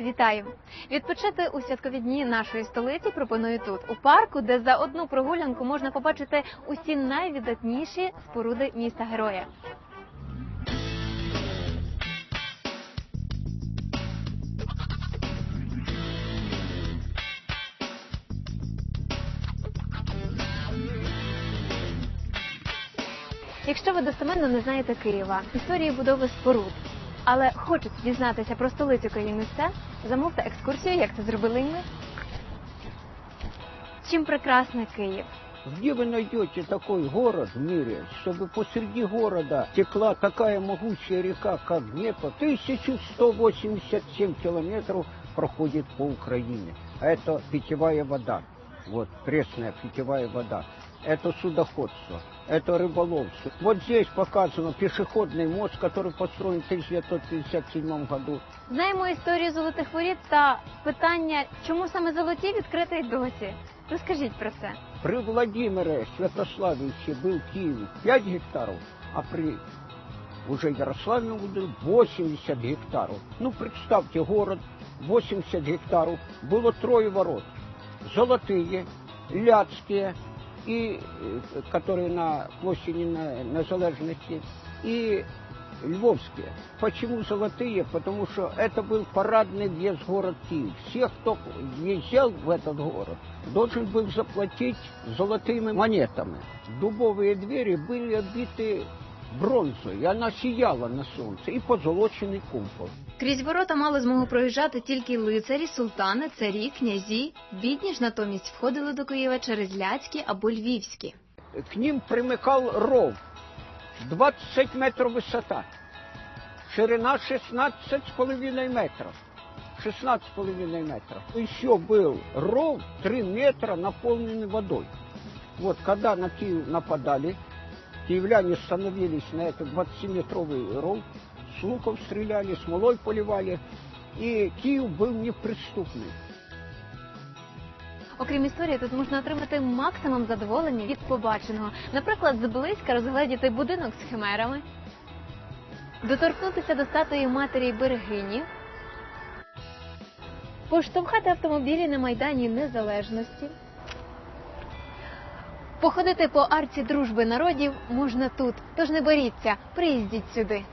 Вітаю! Відпочити у святкові дні нашої столиці пропоную тут, у парку, де за одну прогулянку можна побачити усі найвидатніші споруди міста героя. Якщо ви достеменно не знаєте Києва, історії будови споруд, але хочете дізнатися про столицю країни-місця, замовте екскурсію, як це зробили ми. Чим прекрасний Київ? Где вы найдете такой город в мире, чтобы посреди города текла такая могучая река, как Днепр? 1187 километров проходит по Украине. А это питьевая вода. Вот, пресная питьевая вода. Это судоходство, это рыболовство. Вот здесь показано пешеходный мост, который построен в 1957 году. Знаємо історію золотих воріт та питання, чому саме золоті відкритий досі. Розкажіть про це. При Владимире Святославиче был Киев 5 гектаров, а при уже Ярославе был 80 гектаров. Ну, представьте, город 80 гектаров, было трое ворот. Золотые, Ляцкие, и, э, которые на площади на, Незалежности, и Львовские. Почему золотые? Потому что это был парадный въезд в город Киев. Все, кто въезжал в этот город, должен был заплатить золотыми монетами. Дубовые двери были обиты бронзой, и она сияла на солнце, и позолоченный купол. Крізь ворота мали змогу проїжджати тільки лицарі, султани, царі, князі. Бідні ж натомість входили до Києва через Ляцькі або Львівські. К ним примыкал ров, 20 метров высота, ширина 16,5 метров. 16,5 метров. Еще был ров 3 метра, наполненный водой. Вот когда на Киев нападали, киевляне становились на этот 20-метровый ров, с луков стреляли, смолой поливали, и Киев был неприступный. Окрім історії, тут можна отримати максимум задоволення від побаченого. Наприклад, зблизька розгледіти будинок з химерами, доторкнутися до статуї матері берегині, поштовхати автомобілі на Майдані Незалежності. Походити по арці дружби народів можна тут, тож не боріться, приїздіть сюди.